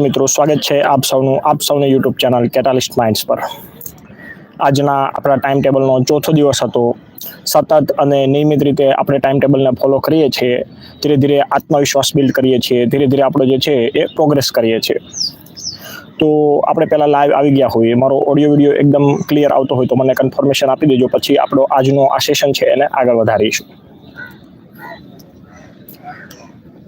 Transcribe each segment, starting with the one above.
મિત્રો, સ્વાગત છે આપ સૌનું આપ સૌની યુટ્યુબ ચેનલ કેટાલિસ્ટ માઇન્ડ્સ પર. આજના આપણા ટાઈમ ટેબલનો ચોથો દિવસ હતો. સતત અને નિયમિત રીતે આપણે ટાઈમ ટેબલને ફોલો કરીએ છીએ. ધીરે ધીરે આત્મવિશ્વાસ બિલ્ડ કરીએ છીએ. ધીરે ધીરે આપણો જે છે એ પ્રોગ્રેસ કરીએ છીએ. તો આપણે પહેલાં લાઈવ આવી ગયા હોઈએ. મારો ઓડિયો વીડિયો એકદમ ક્લિયર આવતો હોય તો મને કન્ફર્મેશન આપી દેજો. પછી આપણો આજનો આ સેશન છે એને આગળ વધારીશું.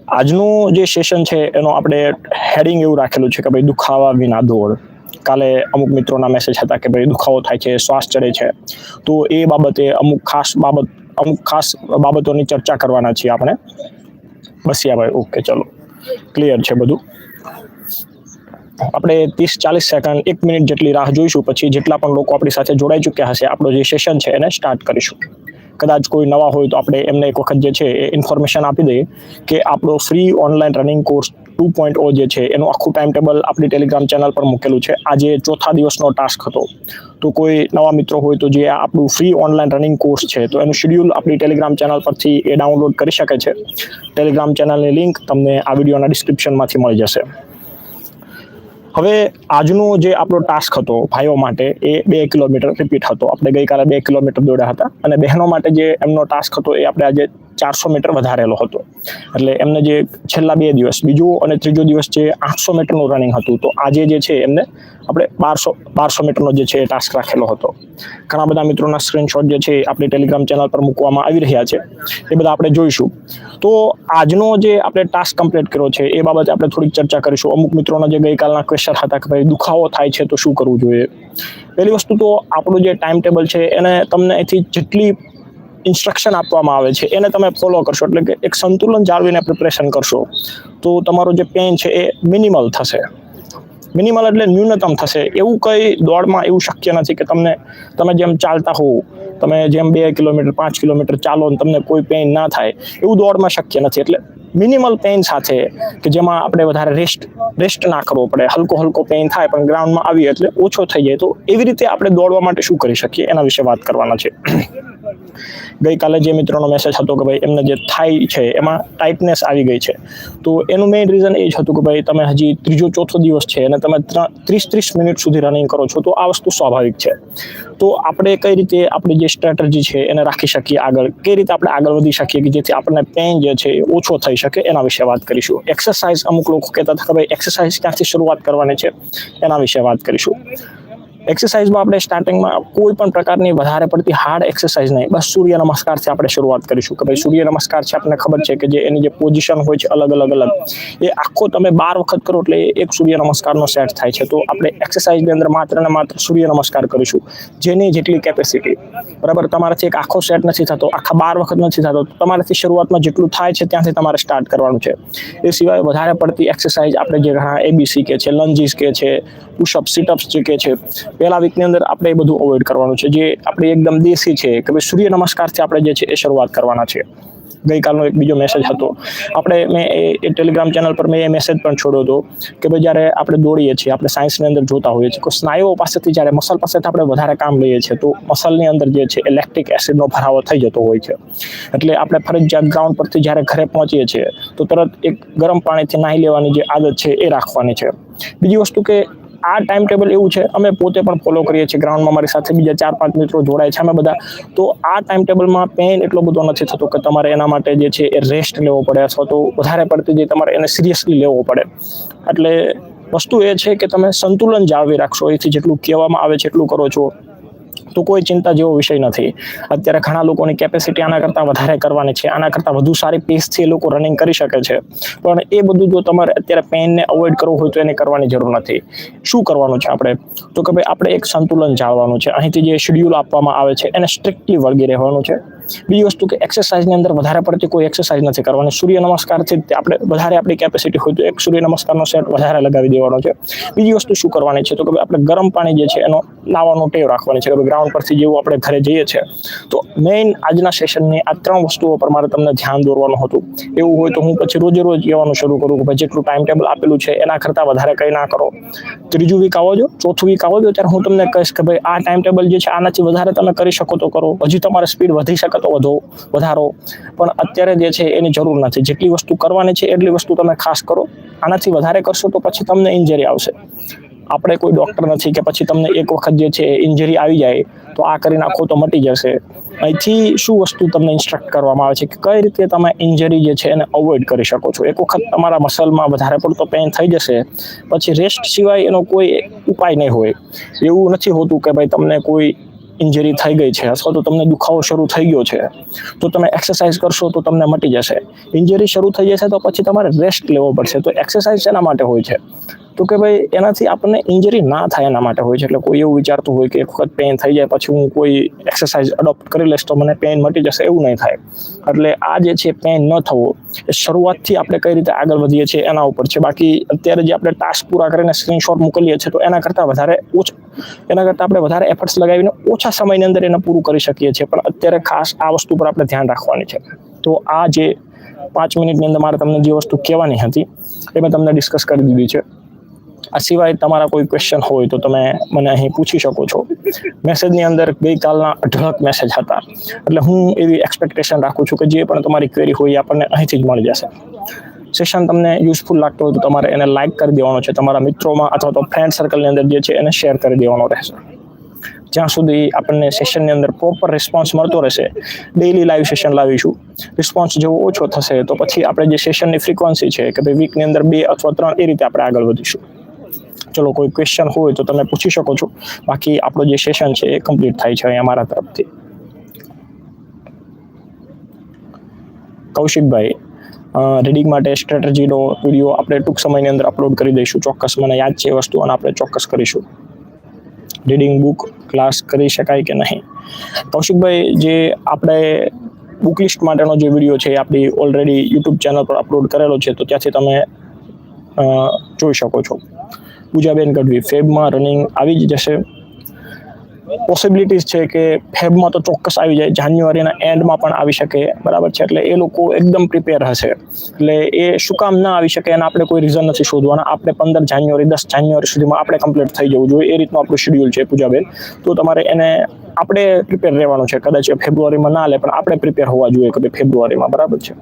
આજનું જે સેશન છે, એનો આપણે હેડિંગ એવું રાખેલું છે કે ભાઈ દુખાવા વિના દોડ. કાલે અમુક મિત્રોના મેસેજ હતા કે ભાઈ દુખાવો થાય છે, શ્વાસ ચડે છે. તો એ બાબતે અમુક ખાસ બાબત, અમુક ખાસ બાબતોની ચર્ચા કરવાના છીએ આપણે. બસિયાભાઈ ઓકે ચલો. ક્લિયર છે બધું? આપણે ત્રીસ ચાલીસ સેકન્ડ એક મિનિટ જેટલી રાહ જોઈશું, પછી જેટલા પણ લોકો આપણી સાથે જોડાઈ ચૂક્યા હશે, આપણો જે સેશન છે, એને સ્ટાર્ટ કરીશું. કદાચ કોઈ નવા હોય તો આપણે એમને એક વખત જે છે એ ઇન્ફોર્મેશન આપી દઈએ કે આપણો free online running course two point O જે છે એનું આખું ટાઈમ ટેબલ આપણી ટેલિગ્રામ ચેનલ પર મૂકેલું છે. આજે ચોથા દિવસનો ટાસ્ક હતો. તો કોઈ નવા મિત્રો હોય તો જે આપણું ફ્રી ઓનલાઈન રનિંગ કોર્સ છે, તો એનું શેડ્યુલ આપણી ટેલિગ્રામ ચેનલ પરથી એ ડાઉનલોડ કરી શકે છે. ટેલિગ્રામ ચેનલની લિંક તમને આ વિડીયોના ડિસ્ક્રિપ્શનમાંથી મળી જશે. હવે આજનો જે આપણો ટાસ્ક હતો ભાઈઓ માટે એ બે કિલોમીટર રિપીટ હતો. આપણે ગઈકાલે બે કિલોમીટર દોડ્યા હતા અને બહેનો માટે જે એમનો ટાસ્ક હતો એ આપણે આજે ચારસો મીટર વધારેલો હતો. એટલે એમને જે છેલ્લા બે દિવસ, બીજો અને ત્રીજો દિવસ જે આઠસો મીટરનું રનિંગ હતું, તો આજે જે છે એમને આપણે બારસો બારસો મીટરનો જે છે ટાસ્ક રાખેલો હતો. ઘણા બધા મિત્રોના સ્ક્રીનશોટ જે છે આપણી ટેલિગ્રામ ચેનલ પર મૂકવામાં આવી રહ્યા છે. એ બધા આપણે જોઈશું. તો આજનો જે આપણે ટાસ્ક કમ્પ્લીટ કર્યો છે, એ બાબતે આપણે થોડીક ચર્ચા કરીશું. અમુક મિત્રોના જે ગઈકાલના ક્વેશ્ચન હતા કે ભાઈ દુખાવો થાય છે તો શું કરવું જોઈએ? પહેલી વસ્તુ તો આપણું જે ટાઈમ ટેબલ છે, એને તમને અહીંથી જેટલી ઇન્સ્ટ્રક્શન આપવામાં આવે છે, એને તમે ફોલો કરશો. એટલે કે એક સંતુલન જાળવીને પ્રિપરેશન કરશો. તો તમારો જે પેન છે એ મિનિમલ થશે. મિનિમલ એટલે ન્યૂનતમ થશે. એવું કંઈ દોડમાં એવું શક્ય નથી કે તમને, તમે જેમ ચાલતા હોવ, તમે જેમ બે કિલોમીટર, પાંચ કિલોમીટર ચાલો ને તમને કોઈ પેઇન ના થાય, એવું દોડમાં શક્ય નથી. એટલે મિનિમલ પેઇન સાથે કે જેમાં આપણે વધારે રેસ્ટ રેસ્ટ ના કરવો પડે. હલકો હલકો પેઇન થાય પણ ગ્રાઉન્ડમાં આવીએ એટલે ઓછો થઈ જાય. તો એવી રીતે આપણે દોડવા માટે શું કરી શકીએ? એના વિશે વાત કરવાના છે. ગઈકાલે જે મિત્રોનો મેસેજ હતો કે ભાઈ એમને જે થાય છે, એમાં ટાઇટનેસ આવી ગઈ છે. તો એનું મેઇન રીઝન એ જ હતું કે ભાઈ તમે હજી ત્રીજો ચોથો દિવસ છે અને તમે ત્રીસ ત્રીસ મિનિટ સુધી રનિંગ કરો છો, તો આ વસ્તુ સ્વાભાવિક છે. તો આપણે કઈ રીતે આપણી જે સ્ટ્રેટર્જી છે એને રાખી શકીએ આગળ? કઈ રીતે આપણે આગળ વધી શકીએ કે જેથી આપણને પેન જે છે એ ઓછો થઈ શકે? એના વિશે વાત કરીશું. એક્સરસાઇઝ અમુક લોકો કહેતા હતા કે ભાઈ એક્સરસાઇઝ ક્યાંથી શરૂઆત કરવાની છે? એના વિશે વાત કરીશું. એક્સરસાઇઝમાં આપણે સ્ટાર્ટિંગમાં કોઈ પણ પ્રકારની વધારે પડતી હાર્ડ એક્સરસાઇઝ નહીં. બસ સૂર્ય નમસ્કારથી આપણે શરૂઆત કરીશું કે ભાઈ સૂર્ય નમસ્કાર છે આપણને ખબર છે કે જે એની જે પોઝિશન હોય છે અલગ અલગ અલગ. એ આખો તમે બાર વખત કરો એટલે એક સૂર્ય નમસ્કારનો સેટ થાય છે. તો આપણે એક્સરસાઇઝની અંદર માત્ર ને માત્ર સૂર્ય નમસ્કાર કરીશું. જેની જેટલી કેપેસિટી બરાબર? તમારાથી એક આખો સેટ નથી થતો, આખા બાર વખત નથી થતો. તમારાથી શરૂઆતમાં જેટલું થાય છે ત્યાંથી તમારે સ્ટાર્ટ કરવાનું છે. એ સિવાય વધારે પડતી એક્સરસાઇઝ આપણે જે ઘણા એબીસી કે છે લંજીસ કે છે પુશઅપ સિટઅપ્સ જે કે છે પહેલા વીકની અંદર આપણે એ બધું અવોઇડ કરવાનું છે. જે આપણે એકદમ દેશી છે, કે ભાઈ સૂર્ય નમસ્કારથી આપણે જે છે એ શરૂઆત કરવાના છે. ગઈકાલનો એક બીજો મેસેજ હતો. આપણે મેં એ ટેલિગ્રામ ચેનલ પર મેં એ મેસેજ પણ છોડ્યો હતો, કે ભાઈ જ્યારે આપણે દોડીએ છીએ, આપણે સાયન્સની અંદર જોતા હોઈએ છીએ કે સ્નાયુઓ પાસેથી જ્યારે મસલ પાસેથી આપણે વધારે કામ લઈએ છીએ, તો મસલની અંદર જે છે એ લેક્ટિક એસિડનો ભરાવો થઈ જતો હોય છે. એટલે આપણે ફરજિયાત ગ્રાઉન્ડ પરથી જ્યારે ઘરે પહોંચીએ છીએ, તો તરત એક ગરમ પાણીથી નાહી લેવાની જે આદત છે એ રાખવાની છે. બીજી વસ્તુ કે આ ટાઈમ ટેબલ એવું છે, અમે પોતે પણ ફોલો કરીએ છીએ ગ્રાઉન્ડમાં મારી સાથે બીજા ચાર પાંચ મિત્રો જોડાય છે અમે બધા. તો આ ટાઈમ ટેબલમાં પેન એટલો બધો નથી થતો કે તમારે એના માટે જે છે એ રેસ્ટ લેવો પડે અથવા તો વધારે પડતી જે તમારે એને સિરિયસલી લેવો પડે. એટલે વસ્તુ એ છે કે તમે સંતુલન જાળવી રાખશો, એથી જેટલું કહેવામાં આવે છે એટલું કરો છો. તો કોઈ ચિંતા જેવો વિષય નથી. અત્યારે ઘણા લોકોની કેપેસિટી આના કરતાં વધારે કરવાની છે. આના કરતાં વધુ સારી પેસથી એ લોકો રનિંગ કરી શકે છે. પણ એ બધું જો તમારે અત્યારે પેનને અવોઇડ કરવું હોય તો એને કરવાની જરૂર નથી. શું કરવાનું છે આપણે? તો કે ભાઈ, આપણે એક સંતુલન જાળવાનું છે. અહીંથી જે શેડ્યુલ આપવામાં આવે છે, એને સ્ટ્રિક્ટલી વળગી રહેવાનું છે. બીજી વસ્તુ કે એક્સરસાઇઝની અંદર વધારે પડતી કોઈ એક્સરસાઇઝ નથી કરવાની. સૂર્ય નમસ્કારથી આપણે વધારે આપણી કેપેસિટી હોય તો એક સૂર્ય નમસ્કારનો સેટ વધારે લગાવી દેવાનો છે. બીજી વસ્તુ શું કરવાની છે? તો કે આપણે ગરમ પાણી જે છે એનો લાવવાનો ટેવ રાખવાની છે. કે ગ્રાઉન્ડ પરથી જેવું આપણે ઘરે જઈએ છીએ તો મેઇન આજના સેશનની આ ત્રણ વસ્તુઓ પર મારે તમને ધ્યાન દોરવાનું હતું. એવું હોય તો હું પછી રોજે રોજ કહેવાનું શરૂ કરું કે ભાઈ જેટલું ટાઈમ ટેબલ આપેલું છે એના કરતાં વધારે કંઈ ના કરો. ત્રીજું વીક આવો છો ચોથું વીક આવો છો ત્યારે હું તમને કહીશ કે ભાઈ આ ટાઈમ ટેબલ જે છે આનાથી વધારે તમે કરી શકો તો કરો. હજી તમારે સ્પીડ વધી શકે તો વધો વધારો. પણ અત્યારે જે છે એની જરૂર નથી. જેટલી વસ્તુ કરવાની છે, એટલી વસ્તુ તમે ખાસ કરો. આનાથી વધારે કરશો તો પછી તમને ઇન્જરી આવશે. આપણે કોઈ ડૉક્ટર નથી કે પછી તમને એક વખત જે છે ઇન્જરી આવી જાય, તો આ કરી નાખો તો મટી જશે. અહીંથી શું વસ્તુ તમને ઇન્સ્ટ્રક્ટ કરવામાં આવે છે કે કઈ રીતે તમે ઇન્જરી જે છે એને અવોઇડ કરી શકો છો? એક વખત તમારા મસલમાં વધારે પડતો પેઇન થઈ જશે, પછી રેસ્ટ સિવાય એનો કોઈ ઉપાય નહીં હોય. એવું નથી હોતું કે ભાઈ તમને કોઈ ઇન્જરી થઈ ગઈ છે અથવા તો તમને દુખાવો શરૂ થઈ ગયો છે, તો તમે એક્સરસાઇઝ કરશો તો તમને મટી જશે. ઇન્જરી શરૂ થઈ જશે તો પછી તમારે રેસ્ટ લેવો પડશે. તો એક્સરસાઇઝ શેના માટે હોય છે? તો કે ભાઈ, એનાથી આપણને ઇન્જરી ના થાય એના માટે હોય છે. એટલે કોઈ એવું વિચારતું હોય કે એક વખત પેઇન થઈ જાય, પછી હું કોઈ એક્સરસાઇઝ અડોપ્ટ કરી લઈશ તો મને પેઇન મટી જશે, એવું નહીં થાય. એટલે આ જે છે પેઇન ન થવો, એ શરૂઆતથી આપણે કઈ રીતે આગળ વધીએ છીએ, એના ઉપર છે. બાકી અત્યારે જે આપણે ટાસ્ક પૂરા કરીને સ્ક્રીનશોટ મોકલીએ છીએ, તો એના કરતાં વધારે ઓછ, એના કરતાં આપણે વધારે એફર્ટ્સ લગાવીને ઓછા સમયની અંદર એને પૂરું કરી શકીએ છીએ. પણ અત્યારે ખાસ આ વસ્તુ પર આપણે ધ્યાન રાખવાની છે. તો આ જે પાંચ મિનિટની અંદર મારે તમને જે વસ્તુ કહેવાની હતી, એ મેં તમને ડિસ્કસ કરી દીધી છે. આ સિવાય તમારા કોઈ ક્વેશ્ચન હોય તો તમે મને અહીં પૂછી શકો છો. મેસેજની અંદર ગઈકાલના અઢળક મેસેજ હતા. એટલે હું એવી એક્સપેક્ટેશન રાખું છું કે જે પણ તમારી ક્વેરી હોય એ આપણને અહીંથી જ મળી જશે. સેશન તમને યુઝફુલ લાગતો હોય તો તમારે એને લાઇક કરી દેવાનો છે. તમારા મિત્રોમાં અથવા તો ફ્રેન્ડ સર્કલની અંદર જે છે એને શેર કરી દેવાનો રહેશે. જ્યાં સુધી આપણને સેશનની અંદર પ્રોપર રિસ્પોન્સ મળતો રહેશે ડેઇલી લાઈવ સેશન લાવીશું. રિસ્પોન્સ જેવો ઓછો થશે તો પછી આપણે જે સેશનની ફ્રિકવન્સી છે કે ભાઈ વીકની અંદર બે અથવા ત્રણ એ રીતે આપણે આગળ વધીશું. ચલો કોઈ ક્વેશ્ચન હોય તો તમે પૂછી શકો છો. બાકી આપણો જે સેશન છે એ કમ્પ્લીટ થાય છે અહીંયા મારા તરફથી. કૌશિકભાઈ રીડિંગ માટે સ્ટ્રેટેજીનો વીડિયો આપણે ટૂંક સમયની અંદર અપલોડ કરી દઈશું. ચોક્કસ મને યાદ છે એ વસ્તુ અને આપણે ચોક્કસ કરીશું. રીડિંગ બુક ક્લાસ કરી શકાય કે નહીં? કૌશિકભાઈ, જે આપણે બુક લિસ્ટ માટેનો જે વીડિયો છે એ આપણી ઓલરેડી યુટ્યુબ ચેનલ પર અપલોડ કરેલો છે, તો ત્યાંથી તમે જોઈ શકો છો. પૂજાબેન ગઢવી, ફેબમાં રનિંગ આવી જ જશે. પોસિબિલિટીઝ છે કે ફેબમાં તો ચોક્કસ આવી જાય, જાન્યુઆરીના એન્ડમાં પણ આવી શકે, બરાબર છે? એટલે એ લોકો એકદમ પ્રિપેર હશે. એટલે એ શું કામ ના આવી શકે એના આપણે કોઈ રીઝન નથી શોધવાના. આપણે પંદર જાન્યુઆરી, દસ જાન્યુઆરી સુધીમાં આપણે કમ્પ્લીટ થઈ જવું જોઈએ. એ રીતનું આપણું શેડ્યુલ છે પૂજાબેન. તો તમારે એને આપણે પ્રિપેર રહેવાનું છે. કદાચ ફેબ્રુઆરીમાં ના લે, પણ આપણે પ્રિપેર હોવા જોઈએ કે ફેબ્રુઆરીમાં, બરાબર છે?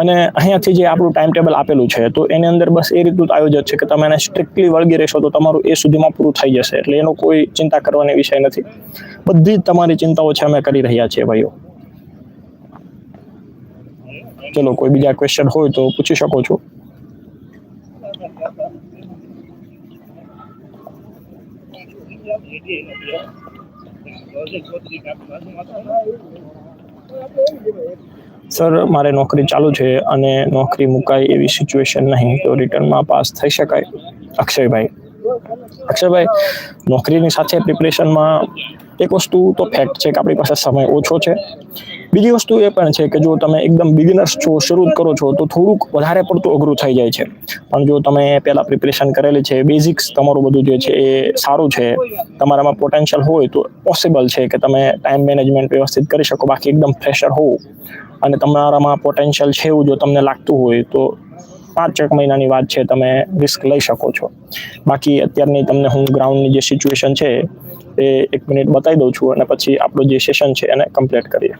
અને અહીંયાથી જે આપણું ટાઈમ ટેબલ આપેલું છે, તો એની અંદર બસ એ રીતનું આયોજન છે કે તમે એને સ્ટ્રિક્ટલી વળગી રહેશો તો તમારું એ સુધીમાં પૂરું થઈ જશે. એટલે એનો કોઈ ચિંતા કરવાની વિષય નથી. બધી જ તમારી ચિંતાઓ છે અમે કરી રહ્યા છીએ ભાઈઓ. ચલો, કોઈ બીજા ક્વેશ્ચન હોય તો પૂછી શકો છો. સર, મારે નોકરી ચાલુ છે અને નોકરી મુકાય એવી સિચ્યુએશન નહીં, તો રિટર્નમાં પાસ થઈ શકાય. અક્ષયભાઈ. અક્ષયભાઈ, નોકરીની સાથે પ્રિપરેશનમાં એક વસ્તુ તો ફેક્ટ છે કે આપણી પાસે સમય ઓછો છે. બીજી વસ્તુ એ પણ છે કે જો તમે એકદમ બિગિનર્સ છો, શરૂ કરો છો, તો થોડુંક વધારે પડતું અઘરું થઈ જાય છે. પણ જો તમે પહેલાં પ્રિપરેશન કરેલી છે બેઝિક્સ તમારું બધું જે છે એ સારું છે, તમારામાં પોટેન્શિયલ હોય તો પોસિબલ છે કે તમે ટાઈમ મેનેજમેન્ટ વ્યવસ્થિત કરી શકો, બાકી એકદમ ફ્રેશર હોવ. અને તમારામાં પોટેન્શિયલ છે એવું જો તમને લાગતું હોય, તો પાંચ એક મહિનાની વાત છે, તમે રિસ્ક લઈ શકો છો. બાકી અત્યારની તમને હું ગ્રાઉન્ડની જે સિચ્યુએશન છે, એ એક મિનિટ બતાવી દઉં છું અને પછી આપણું જે સેશન છે એને કમ્પ્લીટ કરીએ.